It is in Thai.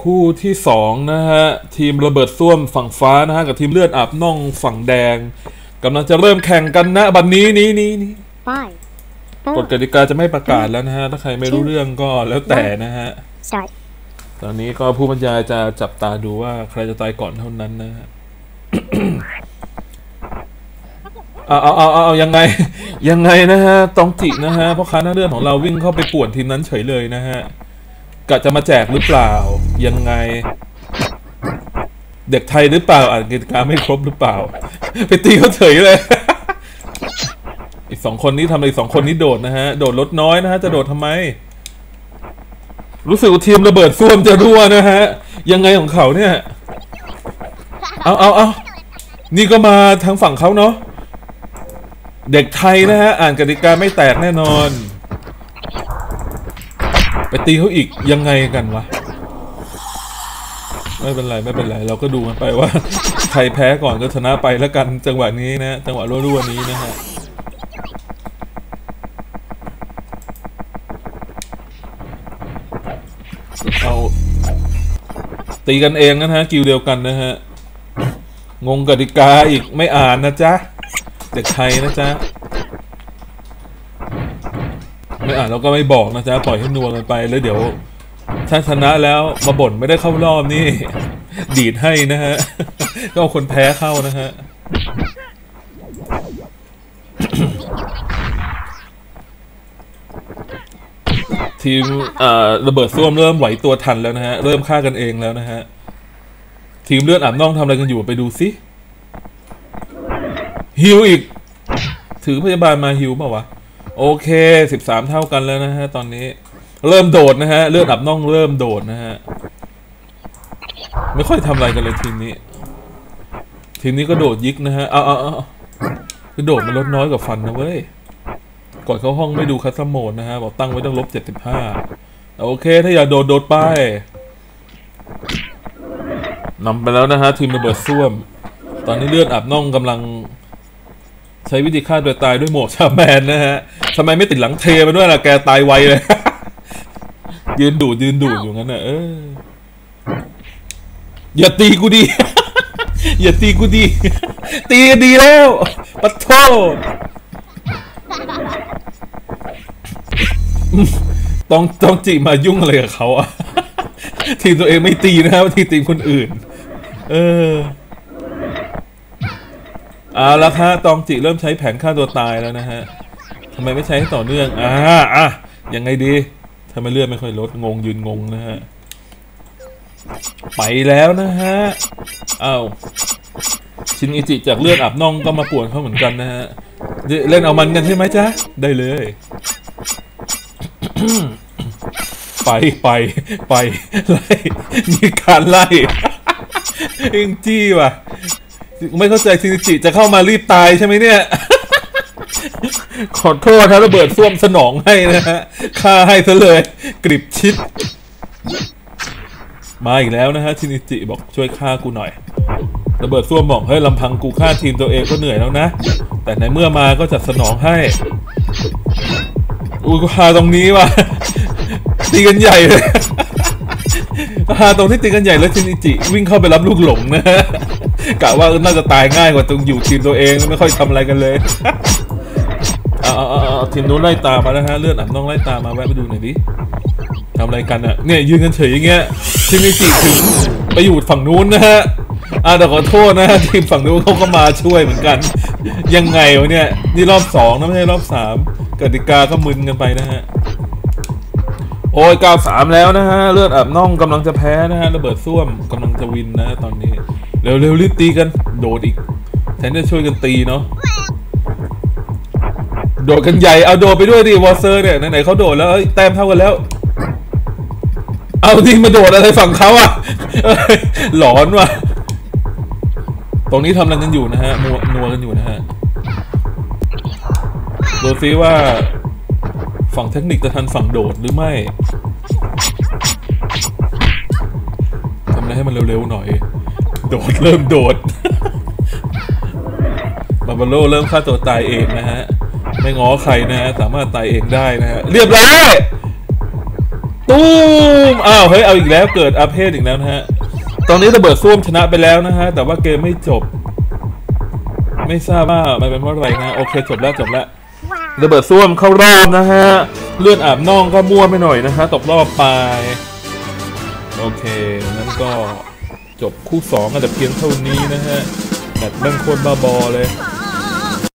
คู่ที่สองนะฮะทีมระเบิดส้วมฝั่งฟ้านะฮะกับทีมเลือดอาบน่องฝั่งแดงกำลังจะเริ่มแข่งกันนะบัดนนี้นี้นี้นี้ Five, กฎ four, กติกาจะไม่ประกาศแล้วนะฮะถ้าใครไม่รู้เรื่องก็แล้วแต่นะฮะ start. ตอนนี้ก็ผู้บรรยายจะจับตาดูว่าใครจะตายก่อนเท่านั้นนะฮะเอาเอาเอาเอาเอายังไง ยังไงนะฮะตองจินะฮะเพราะค้าหน้าเรื่องของเราวิ่งเข้าไปป่วนทีมนั้นเฉยเลยนะฮะ กะจะมาแจกหรือเปล่า ยังไง เด็กไทยหรือเปล่าอ่านกติกาไม่ครบหรือเปล่า ไปตีเขาเฉยเลย อีกสองคนนี้ทำอะไรสองคนนี้โดดนะฮะ โดดลดน้อยนะฮะ จะโดดทำไม รู้สึกทีมระเบิดซ่วมจะรั่วนะฮะ ยังไงของเขาเนี่ย เอาเอาเอานี่ก็มาทางฝั่งเขาเนาะเด็กไทยนะฮะ อ่านกติกาไม่แตกแน่นอน ไปตีเขาอีกยังไงกันวะ ไม่เป็นไรไม่เป็นไร เราก็ดูกันไปว่า ใครแพ้ก่อนก็ชนะไปแล้วกันจังหวะนี้นะ จังหวะรั่วๆนี้นะฮะเอาตีกันเองนะฮะกิวเดียวกันนะฮะ งงกติกาอีกไม่อ่านนะจ๊ะเด็กไทยนะจ๊ะ ไม่อ่านเราก็ไม่บอกนะจ๊ะปล่อยให้นัวกันไปแล้วเดี๋ยว ถ้าชนะแล้วมาบ่นไม่ได้เข้ารอบนี่ ดีดให้นะฮะ ก็เอาคนแพ้เข้านะฮะทีมเอ่อระเบิดส้วมเริ่มไหวตัวทันแล้วนะฮะ เริ่มฆ่ากันเองแล้วนะฮะ ทีมเลือดอาบน่องทำอะไรกันอยู่ไปดูสิฮิวอีก ถือพยาบาลมาฮิวเปล่าวะ โอเคสิบสามเท่ากันแล้วนะฮะ ตอนนี้ เริ่มโดดนะฮะ เลือดอาบน่องเริ่มโดดนะฮะ ไม่ค่อยทำอะไรกันเลยทีมนี้ ทีมนี้ก็โดดยิกนะฮะ เอาเอาเอาคือโดดมันลดน้อยกว่าฟันนะเว้ยก่อนเข้าห้องไม่ดูคัสตอมโหมดนะฮะ บอกตั้งไว้ต้องลบเจ็ดสิบห้าโอเค ถ้าอยากโดด โดดไปนำไปแล้วนะฮะ ทีมระเบิดส้วม ตอนนี้เลือดอาบน่องกำลัง ใช้วิธีฆ่าตัวตายด้วยโหมดชาแมนนะฮะทำไมไม่ติดหลังเทมาด้วยล่ะแกตายไวเลย ยืนดูดยืนดูดอยู่งั้นน่ะเอออย่าตีกูดี อย่าตีกูดี ตีกันดีแล้วปะโทต้องต้องจีมายุ่งอะไรกับเขาอะทีมตัวเองไม่ตีนะครับทีมทีมคนอื่น เออ เอาละฮะตองจิเริ่มใช้แผนฆ่าตัวตายแล้วนะฮะทำไมไม่ใช้ให้ต่อเนื่องอ่าอะยังไงดีทำไมเลือดไม่ค่อยลดงงยืนงงนะฮะไปแล้วนะฮะอ้าวชินอิจิจากเลือดอาบน่องก็มาปวนเขาเหมือนกันนะฮะเล่นเอามันกันใช่ไหมจ๊ะได้เลย ไปไปไปไล่มีการไล่เองจี้ว่ะ ไม่เข้าใจชินิจิจะเข้ามารีบตายใช่ไหมเนี่ย ขอโทษถ้าระเบิดส้วมสนองให้นะฮะฆ่าให้ซะเลย กริบชิด มาอีกแล้วนะฮะชินิจิบอกช่วยฆ่ากูหน่อย ระเบิดส้วมบอกเฮ้ยลำพังกูฆ่าทีมตัวเองก็เหนื่อยแล้วนะ แต่ในเมื่อมาก็จัดสนองให้อุ้ยกูหาตรงนี้ว่ะตีกันใหญ่เลยหาตรงที่ตีกันใหญ่แล้วชินิจิวิ่งเข้าไปรับลูกหลงนะ กะว่าน่าจะตายง่ายกว่าตรงอยู่ทีมตัวเองไม่ค่อยทำอะไรกันเลยเอาเอาเอาทีมนู้นไล่ตามมานะฮะเลือดอับน้องไล่ตามมาแวะไปดูหน่อยดิทำอะไรกันอะเนี่ยยืนกันเฉยอย่างเงี้ยชิมิจิถึงไปอยู่ฝั่งนู้นนะฮะอ่าแต่ขอโทษนะทีมฝั่งนู้นเขาก็มาช่วยเหมือนกัน ยังไงวะเนี่ยนี่รอบสองนะไม่ใช่รอบสามกติกาก็มึนกันไปนะฮะโอ้ยเก้าสามแล้วนะฮะเลือดอาบน่องกำลังจะแพ้นะฮะระเบิดส้วมกำลังจะวินนะตอนนี้ เร็วๆรีบตีกัน โดดอีกแทนจะช่วยกันตีเนาะโดดกันใหญ่เอาโดดไปด้วยดิวอเซอร์เนี่ยไหนๆเขาโดดแล้วเอ้แต้มเท่ากันแล้ว เอาดิมาโดดอะไรฝั่งเขาอะหลอนว่ะตรงนี้ทำอะไรกันอยู่นะฮะนัวนัวกันอยู่นะฮะดูซิว่า ฝั่งเทคนิคจะทันฝั่งโดดหรือไม่ทำอะไรให้มันเร็วๆหน่อย โดดเริ่มโดดบาบาโลเริ่มฆ่าตัวตายเองนะฮะ ไม่ง้อใครนะฮะ สามารถตายเองได้นะฮะ เรียบร้อยตู้มอ้าวเฮ้ยเอาอีกแล้วเกิดอาเพศอีกแล้วนะฮะ ตอนนี้ระเบิดส้วมชนะไปแล้วนะฮะ แต่ว่าเกมไม่จบ ไม่ทราบว่ามันเป็นเพราะอะไรนะ โอเคจบแล้วจบแล้วระเบิดส้วมเข้ารอบนะฮะ เลือดอาบน่องก็มั่วไปหน่อยนะฮะตกรอบไป โอเคงั้นก็ จบคู่สองกันแต่เพียงเท่านี้นะฮะแบบเรื่งโคตรบ้าบอเลย